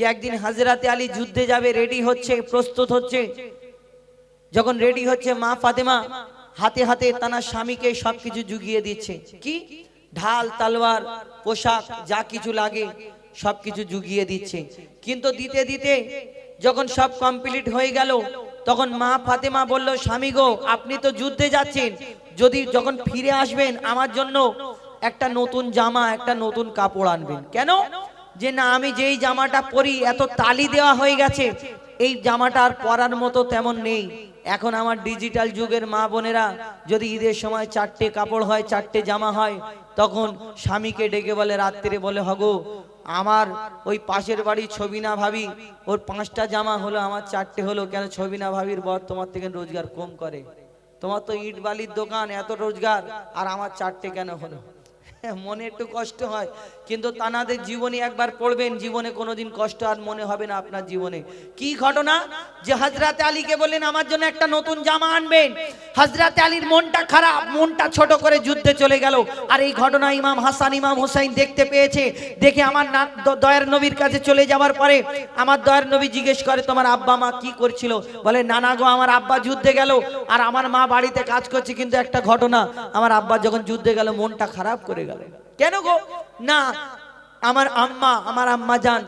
যে একদিন হাজরাতে আলী যুদ্ধে যাবে রেডি হচ্ছে, প্রস্তুত হচ্ছে। যখন রেডি হচ্ছে, মা ফাতেমা হাতে হাতে তানার স্বামীকে সবকিছু জুগিয়ে দিচ্ছে। কি? ঢাল, তালোয়ার, পোশাক, যা কিছু লাগে, সবকিছু জুগিয়ে দিচ্ছে। কিন্তু দিতে দিতে যখন সব কমপ্লিট হয়ে গেল, তখন মা ফাতেমা বলল, স্বামী গো, আপনি তো যুদ্ধে যাচ্ছেন। যদি যখন ফিরে আসবেন, আমার জন্য একটা নতুন জামা, একটা নতুন কাপড় আনবেন। কেন? যে না, আমি যেই জামাটা পরি, এত তালি দেওয়া হয়ে গেছে, এই জামাটা আর পরার মতো তেমন নেই। এখন আমার ডিজিটাল যুগের মা বোনেরা, যদি ঈদের সময় চারটে কাপড় হয়, চারটে জামা হয়, তখন স্বামীকে ডেকে বলে, রাত্রে বলে, হগো, আমার ওই পাশের বাড়ি ছবি না ভাবি, ওর পাঁচটা জামা হলো, আমার চারটে হলো, কেন ছবি না ভাবির বর তোমার থেকে রোজগার কম করে? তোমার তো ইট বালির দোকান, এত রোজগার, আর আমার চারটে কেন হলো? মনে একটু কষ্ট হয়। কিন্তু তানাদের জীবনে একবার পড়বেন, জীবনে কোনোদিন কষ্ট আর মনে হবে না আপনার জীবনে। কি ঘটনা? যে হাজরাতে আলীকে বললেন, আমার জন্য একটা নতুন জামা আনবেন। হাজরাতে আলীর মনটা খারাপ, মনটা ছোট করে যুদ্ধে চলে গেল। আর এই ঘটনা ইমাম হাসান, ইমাম হোসাইন দেখতে পেয়েছে। দেখে আমার না- দয়ার নবীর কাছে চলে যাওয়ার পরে আমার দয়ার নবী জিজ্ঞেস করে, তোমার আব্বা মা কি করছিল? বলে, নানা গো, আমার আব্বা যুদ্ধে গেল। আর আমার মা বাড়িতে কাজ করছে। কিন্তু একটা ঘটনা, আমার আব্বা যখন যুদ্ধে গেল, মনটা খারাপ করে গেল। কেন গো? না, আমার আম্মা আমার আম্মা যান।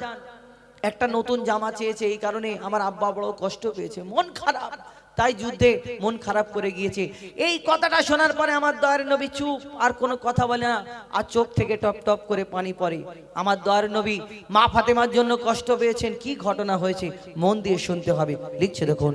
একটা নতুন জামা চেয়েছে, এই কারণে আমার আব্বা বড় কষ্ট পেয়েছে। মন খারাপ, তাই যুদ্ধে মন খারাপ করে গিয়েছে। এই কথাটা শোনার পরে আমার দয়ার নবী চুপ, আর কোনো কথা বলে না, আর চোখ থেকে টপ টপ করে পানি পড়ে। আমার দয়ার নবী মা ফাতেমার জন্য কষ্ট পেয়েছেন, কি ঘটনা হয়েছে, মন দিয়ে শুনতে হবে। লিখছে দেখুন।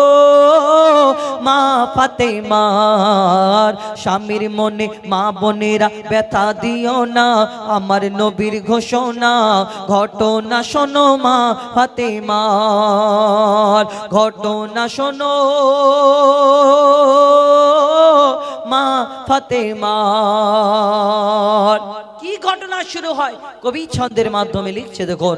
মা ফাতেমার স্বামীর মনে মা বোনেরা ব্যথা দিও না, আমার নবীর ঘোষণা, ঘটনা শোনো মা ফাতেমার, ঘটনা শোনো। মা ফাতেমার, কি ঘটনা শুরু হয়? কবি ছন্দের মাধ্যমে লিখছে দেখুন।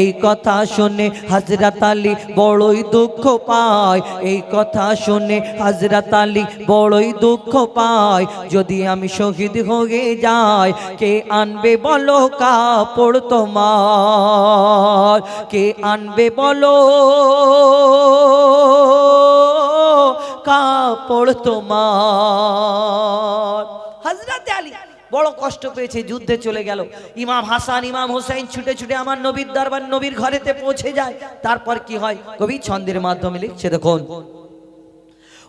এই কথা শুনে হাজরাত আলী বড়ই দুঃখ পায়। এই কথা শুনে হাজরাত আলী বড়ই দুঃখ পায়। যদি আমি শহীদ হয়ে যাই, কে আনবে বলো কাপড় তোমার? কে আনবে বলো কাপড় তোমার? হাজরাতে আলী বড় কষ্ট পেয়েছে, যুদ্ধে চলে গেল। ইমাম হাসান, ইমাম হোসেন ছুটে ছুটে আমার নবীর দরবার, নবীর ঘরেতে পৌঁছে যায়। তারপর কি হয়? কবি ছন্দের মাধ্যমে লিখছে, দেখুন।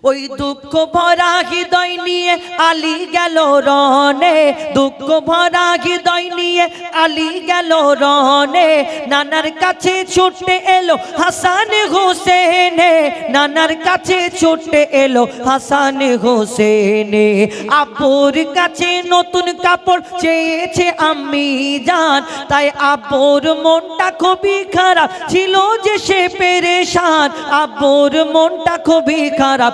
ওই দুঃখ ভরা হৃদয় নিয়ে আলী গেল রনে দুঃখ ভরা হৃদয় নিয়ে আলী গেল রনে নানার কাছে ছুটে এলো হাসান হোসেনে। নানার কাছে ছুটে এলো হাসান হোসেনে। আব্বুর কাছে নতুন কাপড় চেয়েছে আমি জান। তাই আব্বুর মনটা খুবই খারাপ ছিল যে সে পেরেশান। আব্বুর মনটা খুবই খারাপ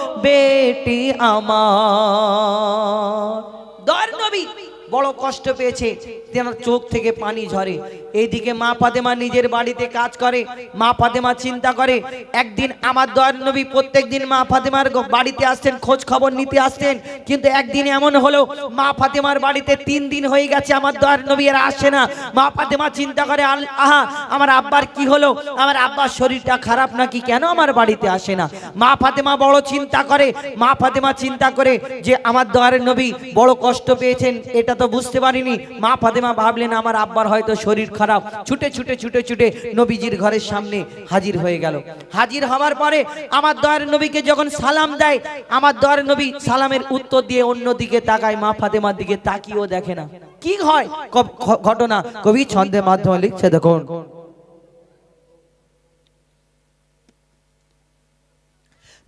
বেটি আমার। বড় কষ্ট পেয়েছে। তেনার চোখ থেকে পানি ঝরে। এইদিকে মা ফাতেমা নিজের বাড়িতে কাজ করে। মা ফাতেমা চিন্তা করে, একদিন আমার দয়ার নবী প্রত্যেক দিন মা ফাতেমার বাড়িতে আসতেন, খোঁজ খবর নিতে আসতেন। কিন্তু একদিন এমন হলো, মা ফাতেমার বাড়িতে তিন দিন হয়ে গেছে, আমার দয়ার নবী আর আসে না। মা ফাতেমা চিন্তা করে আহা, আমার আব্বার কি হলো? আমার আব্বার শরীরটা খারাপ নাকি? কেন আমার বাড়িতে আসে না? মা ফাতেমা বড় চিন্তা করে, মা ফাতেমা চিন্তা করে যে আমার দয়ারের নবী বড় কষ্ট পেয়েছেন, এটা তো বুঝতে পারিনি। মা ফাতেমা ভাবলেন, আমার আব্বার হয়তো শরীর খারাপ। ছুটে ছুটে ছুটে ছুটে নবীজির ঘরের সামনে হাজির হয়ে গেল। হাজির হওয়ার পরে আমার দয়ার নবীকে যখন সালাম দেয়, আমার দয়ার নবী সালামের উত্তর দিয়ে অন্য দিকে তাকায়, মা ফাতেমার দিকে তাকিয়েও দেখে না। কি হয়? ঘটনা। কবি ছন্দের মাধ্যমে লিখছে, দেখুন।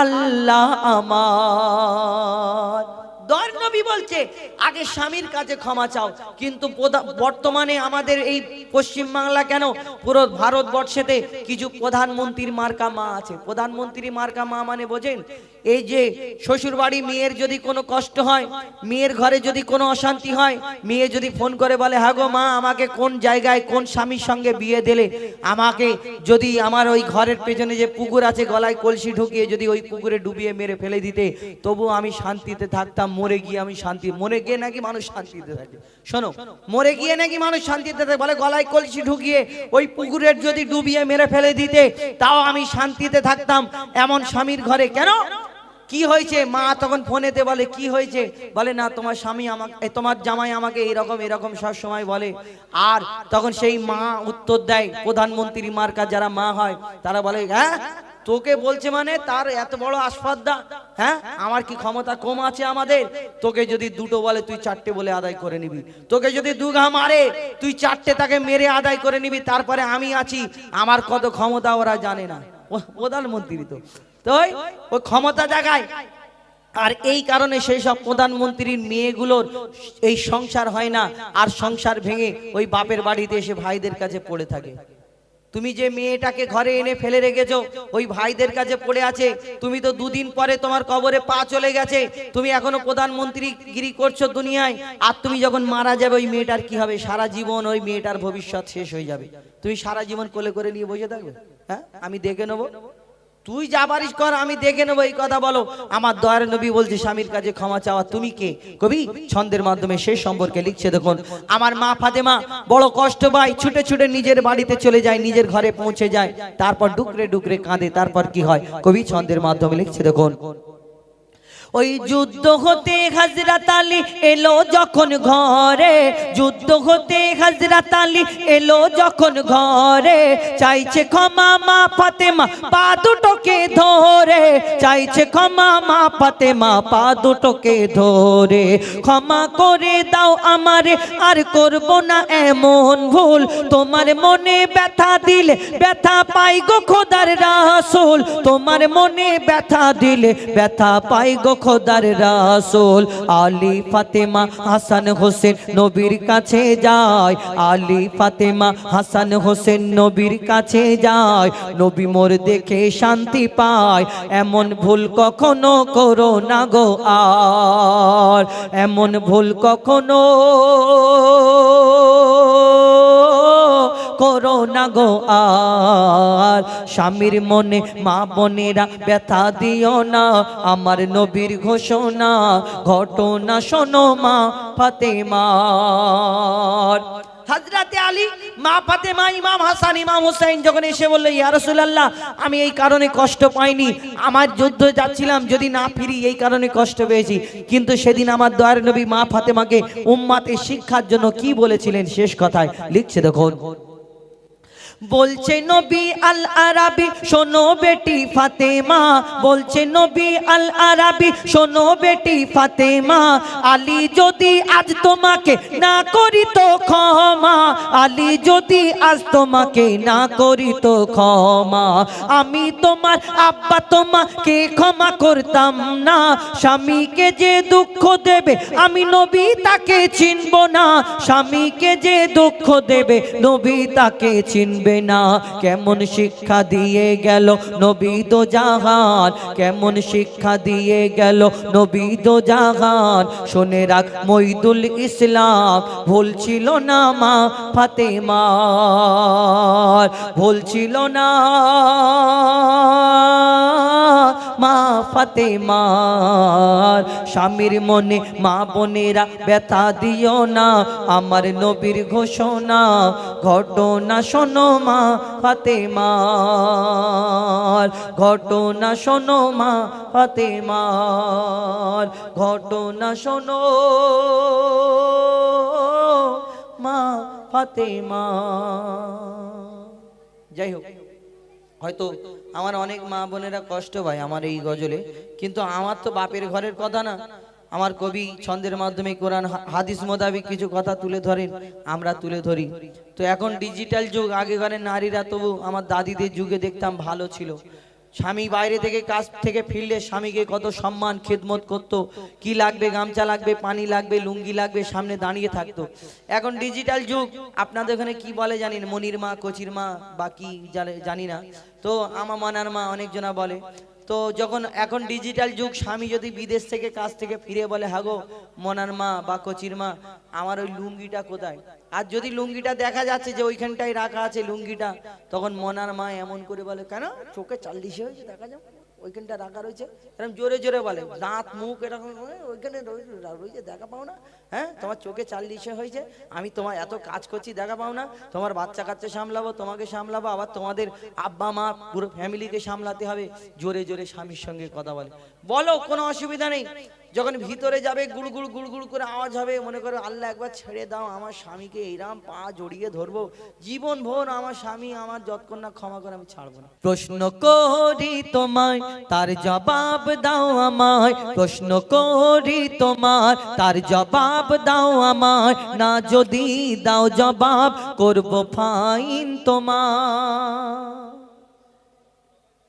আল্লাহ আমার। নবী বলছে, আগে স্বামীর কাছে ক্ষমা চাও, কিন্তু বর্তমানে আমাদের এই পশ্চিম বাংলা কেন? পুরো ভারতবর্ষেতে কিছু প্রধানমন্ত্রীর মার্কা মা আছে। প্রধানমন্ত্রী মার্কা মা মানে বোঝেন, এই যে শ্বশুর বাড়ি মেয়ের যদি কোনো কষ্ট হয়, মেয়ের ঘরে যদি কোনো অশান্তি হয়, মেয়ে যদি ফোন করে বলে হ্যাঁ গো মা, আমাকে কোন জায়গায় কোন স্বামীর সঙ্গে বিয়ে দিলে? আমাকে যদি আমার ওই ঘরের পেছনে যে পুকুর আছে, গলায় কলসি ঢুকিয়ে যদি ওই পুকুরে ডুবিয়ে মেরে ফেলে দিতে, তবু আমি শান্তিতে থাকতাম, মরে গিয়ে আমি শান্তি। মরে গিয়ে নাকি মানুষ শান্তিতে থাকে। শোনো, মরে গিয়ে নাকি মানুষ শান্তিতে থাকে। বলে গলায় কলসি ঢুকিয়ে ওই পুকুরের যদি ডুবিয়ে মেরে ফেলে দিতে, তাও আমি শান্তিতে থাকতাম এমন স্বামীর ঘরে। কেন? কি হয়েছে? মা তখন ফোনেতে বলে, কি হয়েছে? বলে, না, তোমার স্বামী আমাকে তোমার জামাই আমাকে এরকম এরকম সব সময় বলে। আর তখন সেই মা উত্তর দেয়, প্রধানমন্ত্রী মার্কা যারা মা হয়, তারা বলে হ্যাঁ? তোকে বলছে মানে তার এত বড় আসপাদ্দা হ্যাঁ? আমার কি ক্ষমতা কম আছে আমাদের? তোকে যদি দুটো বলে, তুই চারটে বলে আদায় করে নিবি। তোকে যদি দুঘা মারে, তুই চারটে তাকে মেরে আদায় করে নিবি, তারপরে আমি আছি। আমার কত ক্ষমতা ওরা জানে না। প্রধানমন্ত্রী তো। তো ওই ওই ক্ষমতা জাগায়। আর এই কারণে সেই সব প্রধানমন্ত্রীর মেয়েগুলোর এই সংসার হয় না। আর সংসার ভেঙে ওই বাপের বাড়িতে এসে ভাইদের কাছে পড়ে থাকে। তুমি যে মেয়েটাকে ঘরে এনে ফেলে রেখেছো, ওই ভাইদের কাছে পড়ে আছে, তুমি তো দুদিন পরে তোমার কবরে পা চলে গেছে, তুমি এখনও প্রধানমন্ত্রী গিরি করছ দুনিয়ায়, আর তুমি যখন মারা যাবে, ওই মেয়েটার কি হবে? সারা জীবন ওই মেয়েটার ভবিষ্যৎ শেষ হয়ে যাবে। তুমি সারা জীবন কোলে করে নিয়ে বসে থাকবে? হ্যাঁ? আমি দেখে নেব। তুই যা পারিস কর, আমি দেখে নেব এই কথা বলো। আমার দয়ার নবী বলছে, স্বামীর কাছে ক্ষমা চাওয়া তুমি কে? কবি, ছন্দের মাধ্যমে সেই সম্পর্কে লিখছে দেখুন, আমার মা ফাতেমা বড় কষ্ট পাই ছুটে ছুটে নিজের বাড়িতে চলে যায়, নিজের ঘরে পৌঁছে যায়, তারপর ডুকরে ডুকরে কাঁদে, তারপর কি হয়? কবি, ছন্দের মাধ্যমে লিখছে দেখুন ওই যুদ্ধ হতে হাজরাত আলী এলো যখন ঘরে, যুদ্ধ হতে হাজরাত আলী এলো যখন ঘরে, চাইছে ক্ষমা মা ফাতেমা, পা দুটোকে ধরে, চাইছে ক্ষমা মা ফাতেমা, পা দুটোকে ধরে, ক্ষমা করে দাও আমারে, আর করব না এমন ভুল, তোমার মনে ব্যথা দিলে ব্যথা পাই গো খোদার রাসূল, তোমার মনে ব্যথা দিলে ব্যথা পাই গো খোদার রাসূল আলী ফাতেমা হাসান হোসেন নবীর কাছে যায়। আলী ফাতেমা হাসান হোসেন নবীর কাছে যায়। নবী মোর দেখে শান্তি পায়। এমন ভুল কখনো করো না গো আর। এমন ভুল কখনো করো না গো আর। স্বামীর মনে, মা বোনেরা ব্যথা দিও না। আমার নবীর ঘোষণা, ঘটনা শোনো মা ফাতেমার হাজরাতে আলী, মা ফাতেমা, ইমাম হাসান, ইমাম হুসাইন যখন এসে আমি এই কারণে কষ্ট পাইনি। আমার যুদ্ধ যাচ্ছিলাম, যদি না ফিরি, এই কারণে কষ্ট পেয়েছি। কিন্তু সেদিন আমার দয়ার নবী মা ফাতেমাকে উম্মাতে শিক্ষার জন্য কি বলেছিলেন? শেষ কথায় লিখছে দেখুন। বলছে নবী আল আরাবি শোনো বেটি ফাতেমা। বলছে নবী আল আরাবি শোনো বেটি ফাতেমা। আলী যদি আজ তোমাকে না করি তো ক্ষমা। আলী যদি আজ তোমাকে না করি তো ক্ষমা। আমি তোমার আব্বা তোমাকে ক্ষমা করতাম না। স্বামীকে যে দুঃখ দেবে, আমি নবী তাকে চিনব না। স্বামীকে যে দুঃখ দেবে, নবী তাকে চিনবে না। কেমন শিক্ষা দিয়ে গেল নবী দো জাহান। কেমন শিক্ষা দিয়ে গেল নবী দো জাহান। শুনে রাখ মইদুল ইসলাম, ভুল ছিল না মা। ফাতেমার ভুল ছিল না। মা ফাতেমার স্বামীর মনে, মা বোনেরা ব্যথা দিও না। আমার নবীর ঘোষণা, ঘটনা শোনো মা ফাতেমার। ঘটনা শোনো মা ফাতেমার। ঘটনা শোনো মা ফাতেমা। যাই হোক, হয়তো আমার অনেক মা বোনেরা কষ্ট পায় আমার এই গজলে, কিন্তু আমার তো বাপের ঘরের কথা না। আমার কবি ছন্দের মাধ্যমে কোরআন হাদিস মোতাবিক কিছু কথা তুলে ধরেন, আমরা তুলে ধরি। তো এখন ডিজিটাল যুগ আগেকারের নারীরা তবু আমার দাদিদের যুগে দেখতাম ভালো ছিল। স্বামী বাইরে থেকে কাজ থেকে ফিরলে স্বামীকে কত সম্মান, খেদমত করত। কি লাগবে, গামছা লাগবে, পানি লাগবে, লুঙ্গি লাগবে, সামনে দাঁড়িয়ে থাকতো। এখন ডিজিটাল যুগ, আপনাদের ওখানে কি বলে জানি মনির মা, কচির মা, বাকি জানি না। তো আমার মানার মা অনেকজনা বলে তো যখন এখন ডিজিটাল যুগ, স্বামী যদি বিদেশ থেকে, কাজ থেকে ফিরে বলে, হাগো, মনার মা বা কচির মা, আমার ওই লুঙ্গিটা কোথায়? আর যদি লুঙ্গিটা দেখা যাচ্ছে যে ওইখানটায় রাখা আছে লুঙ্গিটা, তখন মনার মা এমন করে বলে, কেন? চোখে চাল্লিশে হয়েছে, দেখা যাও ওইখানটা রাখা রয়েছে। এরকম জোরে জোরে বলে, দাঁত, মুখ এরকম ওইখানে রয়েছে, দেখা পাও না। হ্যাঁ তোমার চোখে চাল চাল্লিশে হয়েছে, আমি তোমার এত কাজ করছি, দেখা পাও না। তোমার বাচ্চা কাচ্চা সামলাবো, তোমাকে সামলাবো, আবার তোমাদের আব্বা, মা পুরো ফ্যামিলিকে সামলাতে হবে। জোরে জোরে স্বামীর সঙ্গে কথা বলে। বলো, কোনো অসুবিধা নেই। যখন ভিতরে যাবে গুড়গুড় গুড়গুড় করে আওয়াজ হবে, মনে করো, আল্লাহ, একবার ছেড়ে দাও, আমার স্বামীকে এইরাম পা জড়িয়ে ধরবো। জীবন ভোর আমার স্বামী আমার যতক্ষণ না, ক্ষমা করে আমি ছাড়বো না। প্রশ্ন করি তোমায়, তার জবাব দাও আমায়। প্রশ্ন করি তোমার তার জবাব দাও আমায়। না যদি দাও জবাব, করব ফাইন তোমার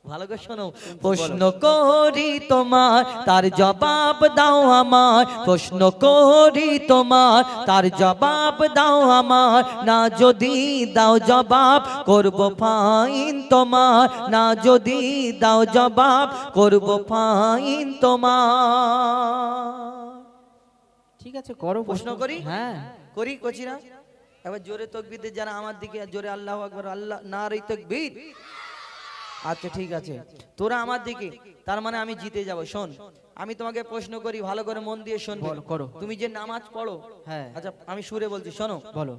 ভালো করে শোনো। প্রশ্ন করি তোমার তার জবাব দাও আমার। প্রশ্ন করি তোমার তার জবাব দাও আমার। না যদি দাও জবাব করব ফাইন তোমার। না যদি দাও জবাব করব ফাইন তোমার। ঠিক আছে করো প্রশ্ন। করি? হ্যাঁ। করি কচিরা? এবার জোরে তকবিদের যারা আমার দিকে জোরে আল্লাহ আকবর আল্লাহ না রে তকবীর। আচ্ছা ঠিক আছে। তোরা আমার দিকে তার মানে আমি জিতে যাব। শোন আমি তোমাকে প্রশ্ন করি ভালো করে মন দিয়ে শুনবে। বলো, করো। তুমি যে নামাজ পড়ো হ্যাঁ। আচ্ছা আমি সুরে বলছি শোনো। বলো।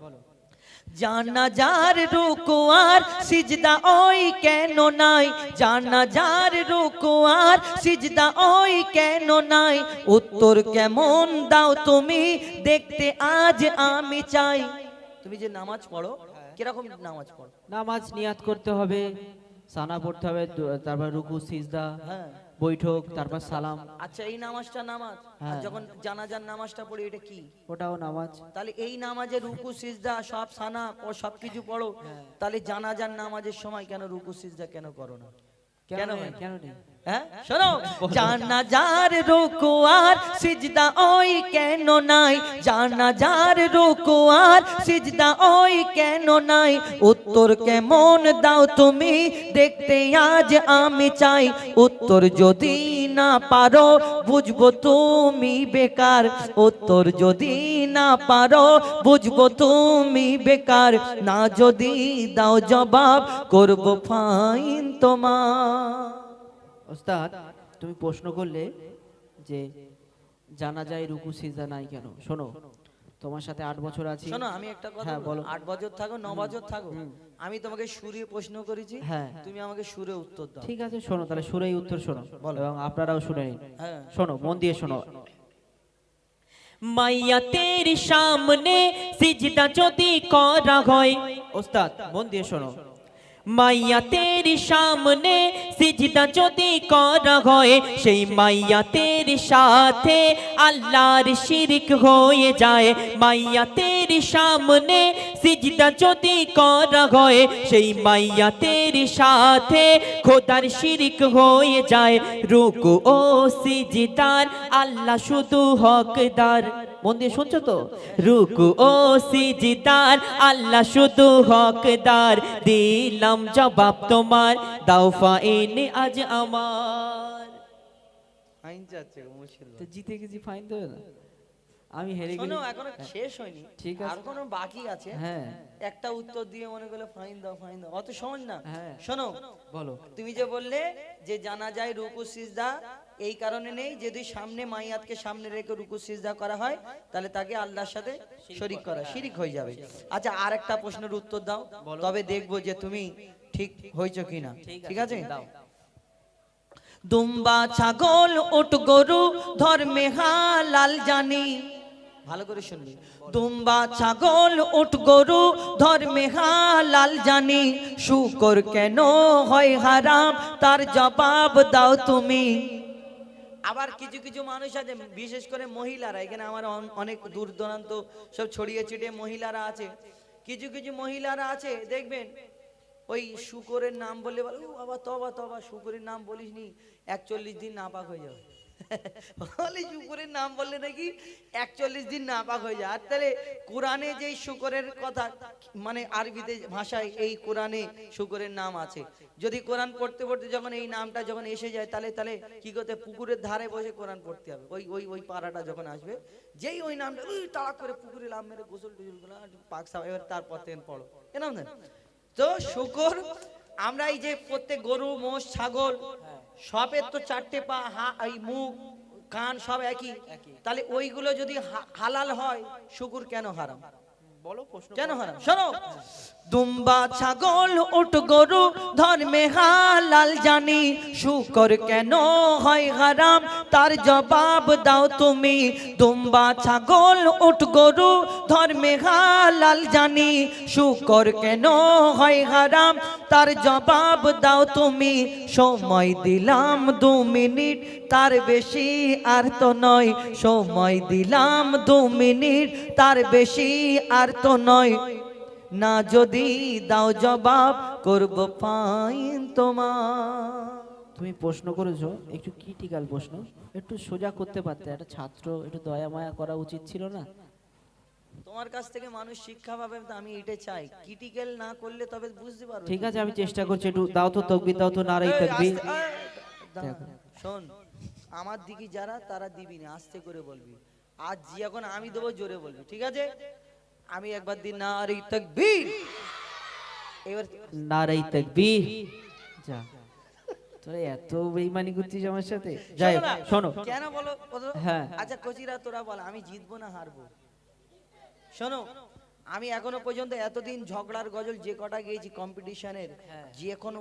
জানাজার রুকু আর সিজদা ওই কেন নাই? জানাজার রুকু আর সিজদা ওই কেন নাই? উত্তর কেমন দাও তুমি দেখতে আজ আমি চাই। তুমি যে নামাজ পড়ো কীরকম নামাজ পড়ো? নামাজ নিয়াত করতে হবে। সানা পড়তে হবে তারপর রুকু সিজদা হ্যাঁ। বৈঠক তারপর সালাম। আচ্ছা এই নামাজটা নামাজ? আর হ্যাঁ। যখন জানাজার নামাজটা পড়ি এটা কি? ওটাও নামাজ। তাহলে এই নামাজে রুকু সিজদা সব সানা ও সব কিছু পড়ো। তাহলে জানাজার নামাজের সময় কেন রুকু সিজদা কেন করো না? কেন কেন হয়? শোনো জানাজার রুকু আর সিজদা ওই কেন নাই? জানাজার রুকু আর সিজদা ওই কেন নাই? উত্তর কেমন দাও তুমি? দেখতে আজ আমি চাই। উত্তর যদি না পারো বুঝব তুমি বেকার। উত্তর যদি না পারো বুঝব তুমি বেকার। না যদি দাও জবাব করব ফাইন তোমার। ওস্তাদ তুমি প্রশ্ন করলে যে জানা যায় রুকু সিজদা নাই কেন? শোনো তোমার সাথে আট বছর আছি। শোনো আমি একটা কথা হ্যাঁ, বলো। বলো। আট বছর থাকো ন বছর থাকো আমি তোমাকে সুরে প্রশ্ন করেছি হ্যাঁ। তুমি আমাকে সুরে উত্তর দাও। ঠিক আছে শোনো তাহলে সুরেই উত্তর শোনো বলো। এবং আপনারাও শুনে নিন। হ্যাঁ। শোনো মন দিয়ে শোনো। মাইয়া তের সামনে সিজদা যদি করা হয় ওস্তাদ মন দিয়ে শোনো। মাইয়া তের সামনে সিজদা যদি করা হয়, সেই মাইয়া তের সাথে আল্লাহর শিরিক হয়ে যায়। মাইয়া তের সামনে সিজদা যদি করা হয়, সেই মাইয়া তের সাথে খোদার শিরিক হয়ে যায়। রুকু ও সিজদার, আল্লাহ শুধু হকদার। মন দিয়ে শুনছো তো? রুকু ও সিজদার আল্লাহ শুধু হকদার। দিলাম জবাব তোমার দাও ফাইন আজ আমার। ফাইন যাচ্ছে মুশকিল তো জিতে গেছি ফাইন দেবে না। আমি হেরে গেছি শোনো এখনও শেষ হয়নি। ঠিক আছে। আর কোনো বাকি আছে? হ্যাঁ। একটা উত্তর দিয়ে মনে করলে ফাইন দাও ফাইন দাও। অত সহজ না। হ্যাঁ। শোনো বলো। তুমি যে বললে যে জানা যায় রুকু সিজদা এই কারণে নেই যদি সামনে মাইয়াতকে সামনে রেখে রুকু সিজদা করা হয় তাহলে তাকে আল্লাহর সাথে শরিক করা শিরিক হয়ে যাবে। আচ্ছা আর একটা প্রশ্নের উত্তর দাও। তবে দেখব যে তুমি ঠিক হয়েছো কিনা। ঠিক আছে দুম্বা ছাগল ওট গরু ধর্মে হালাল জানি। ভালো করে শুনবি। দুম্বা ছাগল, উট গরু ধর্মে হালাল জানি, শুকর কেন হয় হারাম? তার জবাব দাও তুমি। আবার কিছু কিছু মানুষ আছে, বিশেষ করে মহিলারা, এখানে আমার অনেক দূর দূরান্ত সব ছড়িয়ে ছিটিয়ে মহিলারা আছে। কিছু কিছু মহিলারা আছে, দেখবেন, ওই শুকরের নাম বললে বলে, ও বাবা, তবা তবা, শুকরের নাম বলিস নি একচল্লিশ দিন নাপাক হয়ে যাবে। বলে শুকরের নাম বললে নাকি একচল্লিশ দিন নাপাক হয়ে যায়। আর তাহলে কোরআনে যেই শুকরের কথা মানে আরবিতে ভাষায় এই কোরআনে শুকরের নাম আছে। যদি কোরআন পড়তে পড়তে যখন এই নামটা যখন এসে যায় তাহলে তাহলে কি করতে পুকুরের ধারে বসে কোরআন পড়তে হবে। ওই ওই ওই পাড়াটা যখন আসবে যেই ওই নামটা উই, তাড়া করে পুকুরে লাভ মেরে গোসল টোসল করে পাক সাপ এবার তারপর থেকে পড়ো। এরকম তো শুকর আমরা এই যে প্রত্যেক গরু মোষ ছাগল সবের তো চারটে পা, হা, এই মুখ, কান সব একই। তাহলে ওইগুলো যদি হালাল হয়, শুকুর কেন হারাম? কেন হারাম শোনো। দুম্বা ছাগল উট গরু ধর্মে হালাল জানি। শুকর কেন হয় হারাম? তার জবাব দাও তুমি। দুম্বা ছাগল উট গরু ধর্মে হালাল জানি। শুকর কেন হয় হারাম? তার জবাব দাও তুমি। সময় দিলাম দু মিনিট। তার বেশি আর তো নয়। সময় দিলাম দু মিনিট তার বেশি আর তো নয়। না যদি দাও জবাব করব ফাইন তোমার। তুমি প্রশ্ন করেছ একটু ক্রিটিক্যাল প্রশ্ন। একটু সোজা করতে পারতে একটা ছাত্র একটু দয়া মায়া করা উচিত ছিল না? তোমার কাছ থেকে মানুষ শিক্ষা পাবে আমি এটা চাই। ক্রিটিক্যাল না করলে তবে বুঝতে পারবে ঠিক আছে আমি চেষ্টা করছি একটু দাও তো তকবির দাও তো নারাই আস্তে- শোন। আমার দিকে যারা তারা দিবি না আস্তে করে বলবি। আজ যখন আমি দেবো জোরে বলবি ঠিক আছে? আমি একবার দিন না আর তকবীর। এবার নারাই তকবির। যা। তোরা এত বেইমানি করছিস আমার সাথে। যাই শোনো। কেন বলো? হ্যাঁ। আচ্ছা কচিরা তোরা বল আমি জিতবো না হারবো? শোনো আমি এখনও পর্যন্ত এতদিন ঝগড়ার গজল যে কটা গিয়েছি কম্পিটিশনের যে কোনো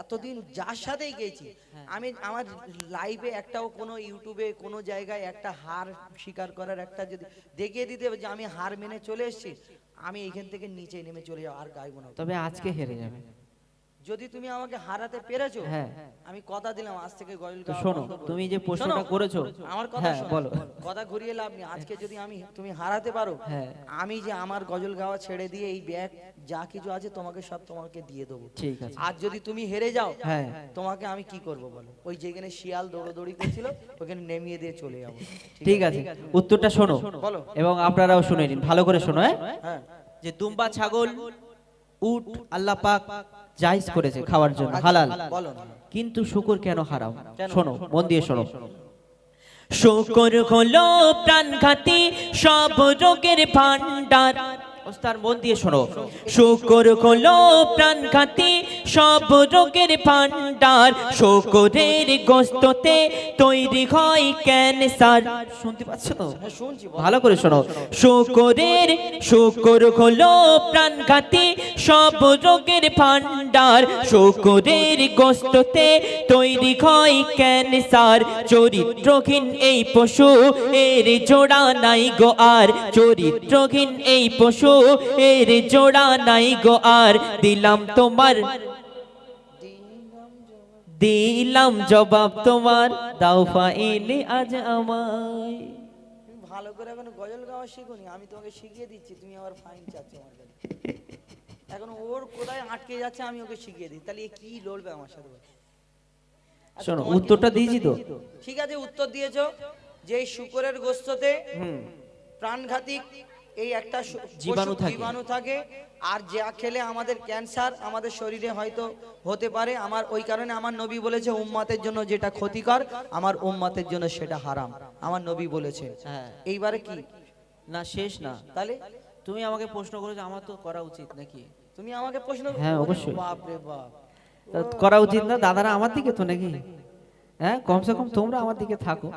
এতদিন যার সাথেই গেছি আমি আমার লাইভে একটাও কোনো ইউটিউবে কোনো জায়গায় একটা হার স্বীকার করার একটা যদি দেখিয়ে দিতে হবে যে আমি হার মেনে চলে এসেছি আমি এখান থেকে নিচে নেমে চলে যাব আর গাইবো না। তবে আজকে হেরে যাবে। যদি তুমি আমাকে হারাতে পেরেছ হ্যাঁ। আমি কথা দিলাম আজ থেকে গজল শোনো তুমি যে প্রশ্নটা করেছ আমার কথা হ্যাঁ শোনো। বলো। কথা ঘুরিয়ে লাভ নেই। আজকে যদি আমি তুমি হারাতে পারো হ্যাঁ। আমি যে আমার গজল গাওয়া ছেড়ে দিয়ে এই ব্যাগ যা কিছু আছে তোমাকে সব তোমাকে দিয়ে দেবো। ঠিক আছে। আর যদি তুমি হেরে যাও হ্যাঁ। তোমাকে আমি কি করব বলো? ওই যেখানে শিয়াল দৌড়দৌড়ি করছিল ওখানে নেমিয়ে দিয়ে চলে যাব। ঠিক আছে? উত্তরটা শোনো বলো। এবং আপনারাও শুনে নিন। ভালো করে শোনো হ্যাঁ? হ্যাঁ। যে দুম্বা ছাগল উট আল্লাহ পাক জায়েজ করেছে খাওয়ার জন্য, হালাল। কিন্তু শুকুর কেন হারাম শোনো, মন দিয়ে শোনো। শুকুর হলো প্রাণঘাতী, সব রোগের ভান্ডার ওস্তাদ মন দিয়ে শোনো। শুকর হলো প্রাণঘাতী সব রোগের ভান্ডার শুকরের গোস্ততে তৈরি হয় ক্যান্সার। শুনতে পাচ্ছ তো? হ্যাঁ। ভালো করে শোনো। শুকরের শুকর হলো প্রাণঘাতী সব রোগের ভান্ডার শুকরের গোস্ততে তৈরি হয় ক্যান্সার। চরিত্রহীন এই পশু এর জোড়া নাই গো আর। চরিত্রহীন এই পশু এর জোড়া নাই গো আর দিলাম তোমার। দিলাম জবাব তোমার দাও ফাইলে আজ আমায়। ভালো করে এখন গজল গাওয়া শিখুনি আমি তোমাকে শিখিয়ে দিচ্ছি তুমি আবার ফাইন চাচ্ছ আমার কাছে। এখন ওর কোথায় আটকে যাচ্ছে আমি ওকে শিখিয়ে দিই তাহলে কি লড়বে আমার সাথে? শোনো উত্তরটা দিয়েছি তো? ঠিক আছে উত্তর দিয়েছ। যে শুকরের গোস্ততে হুম। প্রাণঘাতী এই একটা জীবাণু থাকে। জীবাণু থাকে। আর যা খেলে আমাদের ক্যান্সার আমাদের শরীরে হয়তো হতে পারে। আমার ওই কারণে আমার নবী বলেছে উম্মাতের জন্য যেটা ক্ষতিকর আমার উম্মাতের জন্য সেটা হারাম। আমার নবী বলেছে হ্যাঁ। এইবারে কি? না শেষ না। তাহলে তুমি আমাকে প্রশ্ন করেছ আমার তো করা উচিত নাকি? তুমি আমাকে প্রশ্ন হ্যাঁ, অবশ্যই। বাপ। রে বাপ করা উচিত না? দাদারা আমার দিকে তো নাকি? হ্যাঁ কমসে কম তোমরা আমার দিকে থাকো।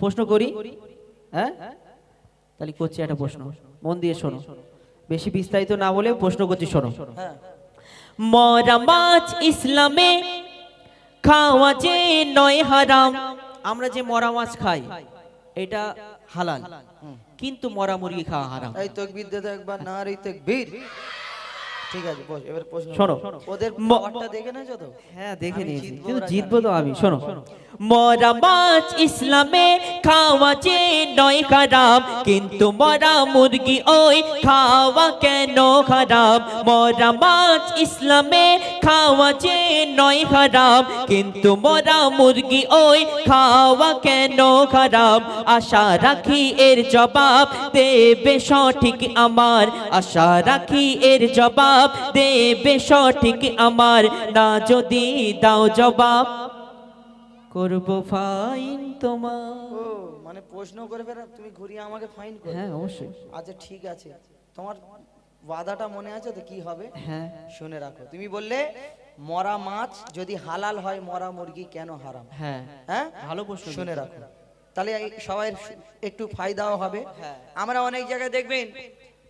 প্রশ্ন করি? হ্যাঁ? তাহলে করছি একটা প্রশ্ন। মন দিয়ে শোনো। বেশি বিস্তারিত না বলে প্রশ্ন করছি, শোনো। মরা মাছ ইসলামে খাওয়া যে নয় হারাম। আমরা যে মরা মাছ খাই, এটা হালাল। কিন্তু মরা মুরগি খাওয়া হারাম। এই তকবীর দাদা একবার, না রে তকবীর। ঠিক আছে বস এবার প্রশ্ন শোনো। ওদের পাওয়ারটা দেখে নেছো তো? হ্যাঁ দেখে নিয়েছি। কিন্তু জিতবো তো আমি শোনো। মরা মাছ ইসলামে খাওয়া যে নয় কিন্তু মরা মুরগি ওই খাওয়া কেন হারাম? মরা মাছ ইসলামে খাওয়া যে নয় হারাম কিন্তু মরা মুরগি ওই খাওয়া কেন হারাম? আশা রাখি এর জবাব দেবে সঠিক আমার আশা রাখি এর জবাব দেবে সঠিক আমার না যদি দাও জবাব। করব ফাইন তোমার। ও মানে প্রশ্ন করে ফেরা তুমি ঘুরিয়ে আমাকে ফাইন করো হ্যাঁ অবশ্যই। আচ্ছা ঠিক আছে। তোমার ওয়াদাটা মনে আছে তো কি হবে? হ্যাঁ। শুনে রাখো। তুমি বললে মরা মাছ যদি হালাল হয় মরা মুরগি কেন হারাম? হ্যাঁ। হ্যাঁ? ভালো প্রশ্ন শুনে রাখো। তাহলে সবাই একটু ফায়দাও হবে। আমরা অনেক জায়গায় দেখবেন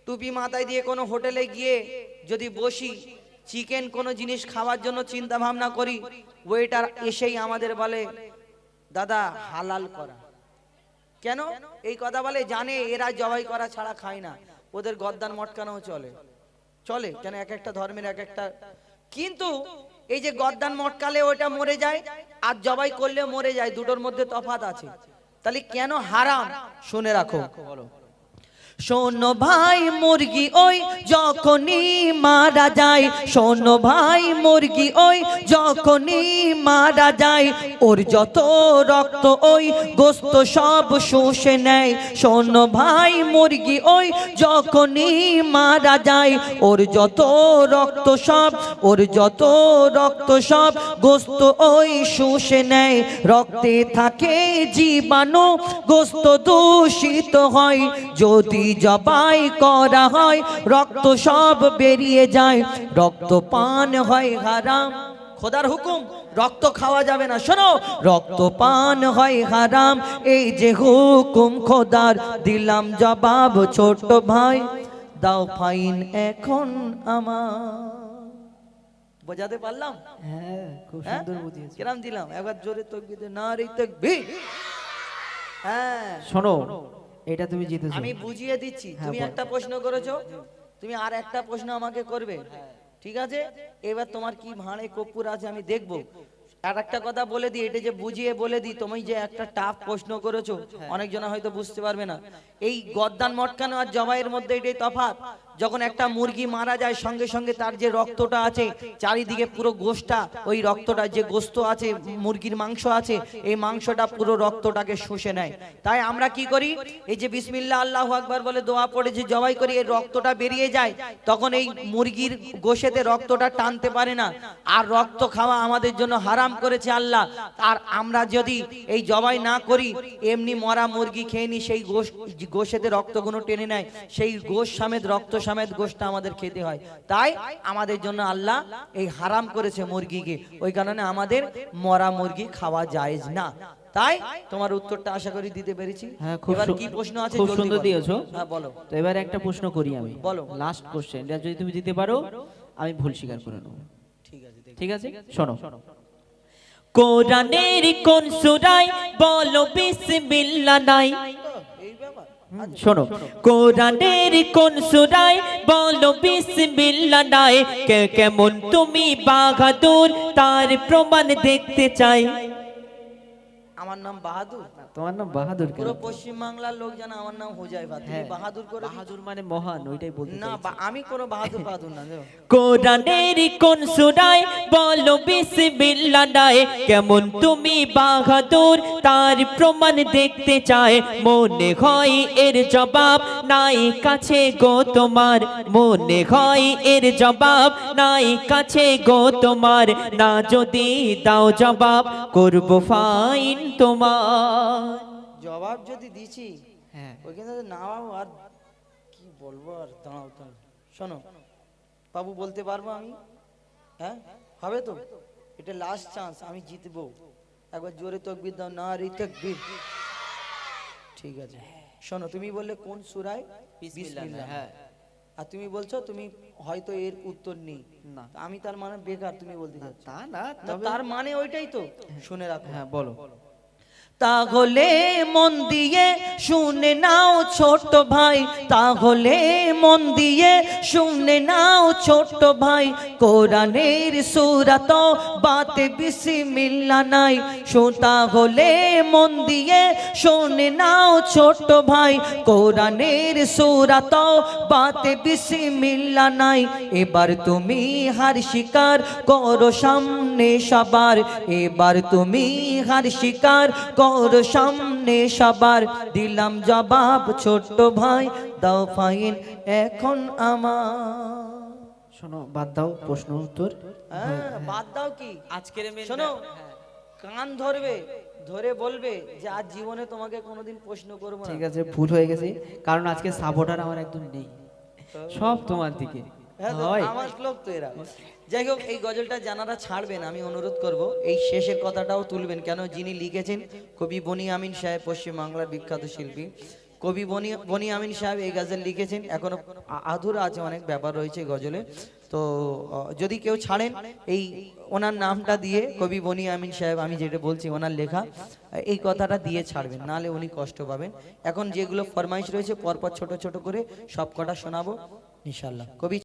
টুপি মাথায় দিয়ে কোনো হোটেলে গিয়ে যদি বসি, চিকেন কোনো জিনিস খাওয়ার জন্য চিন্তা ভাবনা করি ওয়েটার এসেই আমাদের বলে, দাদা, হালাল করা। কেন? এই কথা বলে, জানে এরা জবাই করা ছাড়া খায় না। ওদের গদ্দান মটকানো চলে। চলে কেন এক একটা ধর্মের এক একটা। কিন্তু এই যে গদ্দান মটকালে ওটা মরে যায়, আর জবাই করলে মরে যায়, দুটোর মধ্যে তফাত আছে। তাহলে কেন হারাম? শুনে রাখো। শোনো ভাই মুরগি, ওই যখনই মারা যায়। শোনো ভাই মুরগি, ওই যখনই মারা যায়। ওর যত রক্ত, ওই গোস্ত সব শুষে নেয়। শোনো ভাই মুরগি, ওই যখনই মারা যায়। ওর যত রক্ত সব, ওর যত রক্ত সব গোস্ত ওই শুষে নেয়। রক্তে থাকে জীবাণু, গোস্ত দূষিত হয়। যদি জবাই করা হয় রক্ত সব বেরিয়ে যায় রক্ত পান হয় হারাম। খোদার হুকুম রক্ত খাওয়া যাবে না। শোনো রক্ত পান হয় হারাম। এই যে হুকুম খোদার দিলাম জবাব ছোট ভাই। দাও ফাইন এখন আমার। বোঝাতে পারলাম? হ্যাঁ খুব হ্যাঁ? সুন্দর বুঝিয়েছে। কিরাম দিলাম? একবার জোরে তকবির না রে তকবীর। হ্যাঁ। শোনো এটা তুমি জিতেছো। আমি বুঝিয়ে দিচ্ছি হ্যাঁ, তুমি একটা প্রশ্ন করেছ তুমি আর একটা প্রশ্ন আমাকে করবে। ঠিক আছে? এবার তোমার কি ভাঁড়ে কপুর আছে আমি দেখব। আর একটা কথা বলে দিই এটা যে বুঝিয়ে বলে দিই তুমি যে একটা টাফ প্রশ্ন করেছ অনেকজন অনেকজনা হয়তো বুঝতে পারবে না। এই গদ্দান মটকানো আর জবাইয়ের মধ্যে এটাই তফাৎ। যখন একটা মুরগি মারা যায়, সঙ্গে সঙ্গে তার যে রক্তটা আছে, চারিদিকে পুরো গোষ্ঠটা, ওই রক্তটা যে গোস্ত আছে, মুরগির মাংস আছে, এই মাংসটা পুরো রক্তটাকে শুষে নেয়। তাই আমরা কি করি? এই যে বিসমিল্লা আল্লাহ আকবার বলে দোয়া পড়ে যে জবাই করি, এই রক্তটা বেরিয়ে যায়, তখন এই মুরগির গোশেতে রক্তটা টানতে পারে না। আর রক্ত খাওয়া আমাদের জন্য হারাম করেছে আল্লাহ। আর আমরা যদি এই জবাই না করি, এমনি মরা মুরগি খেয়ে নি সেই গোশ গোশেতে রক্তগুলো টেনে নেয়, সেই গোশ সমেত রক্ত সমেত গোশটা আমাদের খেতে হয়। তাই আমাদের জন্য আল্লাহ এই হারাম করেছে মুরগিকে। ওই কারণে আমাদের মরা মুরগি খাওয়া জায়েজ না। তাই তোমার উত্তরটা আশা করি দিতে পেরেছি। হ্যাঁ খুব এবার কি প্রশ্ন আছে খুব সুন্দর দিয়েছ। হ্যাঁ বলো। তো এবার একটা প্রশ্ন করি আমি। বলো। লাস্ট কোশ্চেন এটা যদি তুমি দিতে পারো আমি ভুল স্বীকার করে নেব। ঠিক আছে ঠিক আছে? শোনো। কোরআনের কোন সুরায় বলো বিসমিল্লাহ নাই। শোনো, কোরআনের কোন সুরায় বলো বিসমিল্লাহ নাই কে কেমন তুমি বাহাদুর তার প্রমাণ দেখতে চাই। আমার নাম বাহাদুর? তোমার নাম বাহাদুর পুরো পশ্চিম বাংলার লোক জানে আমার নাম হোজাইবা তুমি হ্যাঁ। বাহাদুর করে বাহাদুর মানে মহান ওইটাই বলতে না আমি কোনো বাহাদুর বাহাদুর না দেখো। কোরআনের কোন সুরায় বলো বিসমিল্লাহ নাই কেমন তুমি বাহাদুর তার প্রমাণ দেখতে চায়। মনে হয় এর জবাব নাই কাছে গো তোমার মনে হয় এর জবাব নাই কাছে গো তোমার। না যদি দাও জবাব করব ফাইন তোমার। জবাব যদি দিছি হ্যাঁ। যদি না বাবু আর কি বলব আর? দাঁড়াও দাঁড়াও। শোনো বাবু বলতে পারব আমি? হ্যাঁ? হবে তো? এটা লাস্ট চান্স আমি জিতবো। একবার জোরে তকবির দাও না রে তকবির। ঠিক আছে। শোনো তুমি বললে কোন সুরায়? হ্যাঁ। আর তুমি বলছো তুমি হয়তো এর উত্তর নেই। না। আমি তার মানে বেকার তুমি বলতে চাচ্ছ। তা না না, তার মানে ওইটাই তো। শুনে রাখো। হ্যাঁ বলো। তাহলে মন দিয়ে শুনে নাও ছোট ভাই, তাহলে মন দিয়ে শুনে নাও ছোট ভাই, কোরআনের সুরাত বাতে বিসি মিল্লা নাই। শো, তাহলে মন দিয়ে শুনে নাও ছোট ভাই, কোরআনের সুরাত বাতে বিসি মিল্লা নাই। এবার তুমি হার শিকার করো সামনে সবার, এবার তুমি হার শিকার করো সামনে সবার দিলাম জবাব ছোট্ট ভাই দাও ফাইন এখন আমার। শোনো বাদ দাও প্রশ্ন উত্তর। হ্যাঁ বাদ দাও কি? আজকের শোনো কান ধরবে ধরে বলবে যে আজ জীবনে তোমাকে কোনোদিন প্রশ্ন করব না। ঠিক আছে ভুল হয়ে গেছে কারণ আজকে সাপোর্টার আমার একদম নেই। সব তোমার দিকে। হ্যাঁ তো আমার লোক তো এরা। যাই হোক এই গজলটা জানারা ছাড়বেন আমি অনুরোধ করব এই শেষের কথাটাও তুলবেন। কেন? যিনি লিখেছেন কবি বনি আমিন সাহেব পশ্চিম বাংলার বিখ্যাত শিল্পী। কবি বনি বনি আমিন সাহেব এই গজল লিখেছেন এখনও আধুরা আছে অনেক ব্যাপার রয়েছে গজলে। তো যদি কেউ ছাড়েন এই ওনার নামটা দিয়ে কবি বনি আমিন সাহেব আমি যেটা বলছি ওনার লেখা এই কথাটা দিয়ে ছাড়বেন নাহলে উনি কষ্ট পাবেন। এখন যেগুলো ফরমাইশ রয়েছে পরপর ছোট ছোট করে সব কটা শোনাবো ইনশাল্লাহ কবি